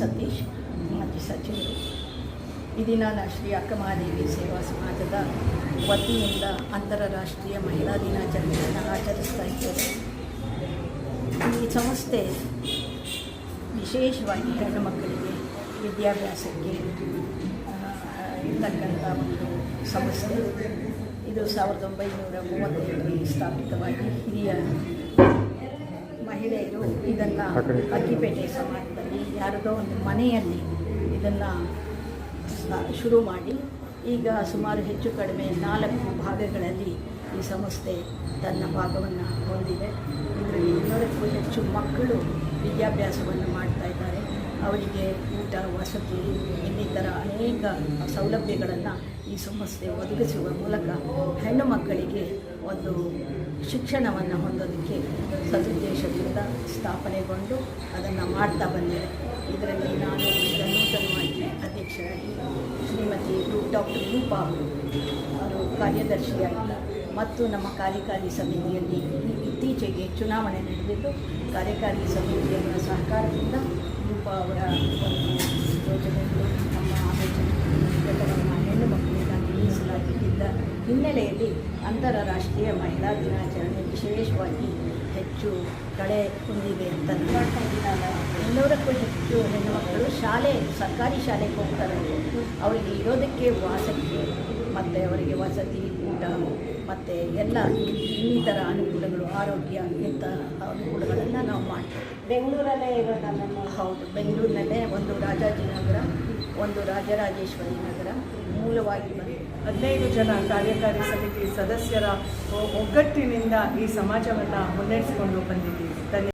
ಸತೀಶ್ ಮಾಜಿ ಸಚಿವರು. ಇದೀನ ರಾಷ್ಟ್ರೀಯ ಶ್ರೀ ಅಕ್ಕಮಹಾದೇವಿ ಸೇವಾ ಸಮಾಜದ ವತಿಯಿಂದ ಅಂತಾರಾಷ್ಟ್ರೀಯ ಮಹಿಳಾ ದಿನಾಚರಣೆಯನ್ನು ಆಚರಿಸ್ತಾ ಇದ್ದೇವೆ. ಈ ಸಂಸ್ಥೆ ವಿಶೇಷವಾಗಿ ಹೆಣ್ಣು ಮಕ್ಕಳಿಗೆ ವಿದ್ಯಾಭ್ಯಾಸಕ್ಕೆ ಇರ್ತಕ್ಕಂಥ ಒಂದು ಸಂಸ್ಥೆ. ಇದು ಸಾವಿರದ ಒಂಬೈನೂರ ಮೂವತ್ತೇಳರಲ್ಲಿ ಸ್ಥಾಪಿತವಾಗಿ ಹಿರಿಯ ಮಹಿಳೆಯರು ಇದನ್ನು ಅಕ್ಕಿಪೇಟೆ ಸಮಾಜದ ಯಾರದೋ ಒಂದು ಮನೆಯಲ್ಲಿ ಇದನ್ನು ಶುರು ಮಾಡಿ, ಈಗ ಸುಮಾರು ಹೆಚ್ಚು ಕಡಿಮೆ ನಾಲ್ಕು ಭಾಗಗಳಲ್ಲಿ ಈ ಸಂಸ್ಥೆ ತನ್ನ ಭಾಗವನ್ನು ಹೊಂದಿದೆ. ಇದರಲ್ಲಿ ಇನ್ನೂರಕ್ಕೂ ಹೆಚ್ಚು ಮಕ್ಕಳು ವಿದ್ಯಾಭ್ಯಾಸವನ್ನು ಮಾಡ್ತಾ ಇದ್ದಾರೆ. ಅವರಿಗೆ ಊಟ, ವಸತಿ, ಇನ್ನಿತರ ಅನೇಕ ಸೌಲಭ್ಯಗಳನ್ನು ಈ ಸಂಸ್ಥೆ ಒದಗಿಸುವ ಮೂಲಕ ಹೆಣ್ಣು ಮಕ್ಕಳಿಗೆ ಒಂದು ಶಿಕ್ಷಣವನ್ನು ಹೊಂದೋದಕ್ಕೆ ಸದುದ್ದೇಶದಿಂದ ಸ್ಥಾಪನೆಗೊಂಡು ಅದನ್ನು ಮಾಡ್ತಾ ಬಂದಿದೆ. ಇದರಲ್ಲಿ ನಾನು ನೂತನವಾಗಿ ಅಧ್ಯಕ್ಷರಾಗಿ ಶ್ರೀಮತಿ ಡಾಕ್ಟರ್ ರೂಪಾ ಅವರು ಅವರು ಕಾರ್ಯದರ್ಶಿಯಾಗಿ ಮತ್ತು ನಮ್ಮ ಕಾರ್ಯಕಾರಿ ಸಮಿತಿಯಲ್ಲಿ ಇತ್ತೀಚೆಗೆ ಚುನಾವಣೆ ನಡೆದಿದ್ದು, ಕಾರ್ಯಕಾರಿ ಸಮಿತಿಯನ್ನು ಸಹಕಾರದಿಂದ ಅವರ ಯೋಜನೆಗಳು ನಮ್ಮ ಹಿನ್ನೆಲೆಯಲ್ಲಿ ಅಂತಾರಾಷ್ಟ್ರೀಯ ಮಹಿಳಾ ದಿನಾಚರಣೆ ವಿಶೇಷವಾಗಿ ಹೆಚ್ಚು ಕಳೆ ಹೊಂದಿದೆ ಅಂತ ಇನ್ನೂರಕ್ಕೂ ಹೆಚ್ಚು ಹೆಣ್ಣು ಮಕ್ಕಳು ಶಾಲೆ, ಸರ್ಕಾರಿ ಶಾಲೆಗೆ ಹೋಗ್ತಾರೆ. ಅವರಿಗೆ ಇರೋದಕ್ಕೆ ವಾಸಕ್ಕೆ, ಮತ್ತು ಅವರಿಗೆ ವಸತಿ, ಊಟ, ಮತ್ತು ಎಲ್ಲ ಇನ್ನಿತರ ಅನುಕೂಲಗಳು, ಆರೋಗ್ಯ ಇಂಥ ನಾವು ಬೆಂಗಳೂರಲ್ಲೇ ಇರೋದಲ್ಲ ಹೌದು ಬೆಂಗಳೂರಿನಲ್ಲೇ ಒಂದು ರಾಜಾಜಿನಗರ ಒಂದು ರಾಜರಾಜೇಶ್ವರಿ ನಗರ ಮೂಲವಾಗಿ ಬಂದು ಹದಿನೈದು ಜನ ಕಾರ್ಯಕಾರಿ ಸಮಿತಿ ಸದಸ್ಯರ ಒ- ಒಗ್ಗಟ್ಟಿನಿಂದ ಈ ಸಮಾಜವನ್ನು ಮುನ್ನಡೆಸಿಕೊಂಡು ಬಂದಿದ್ದೀವಿ. ಧನ್ಯ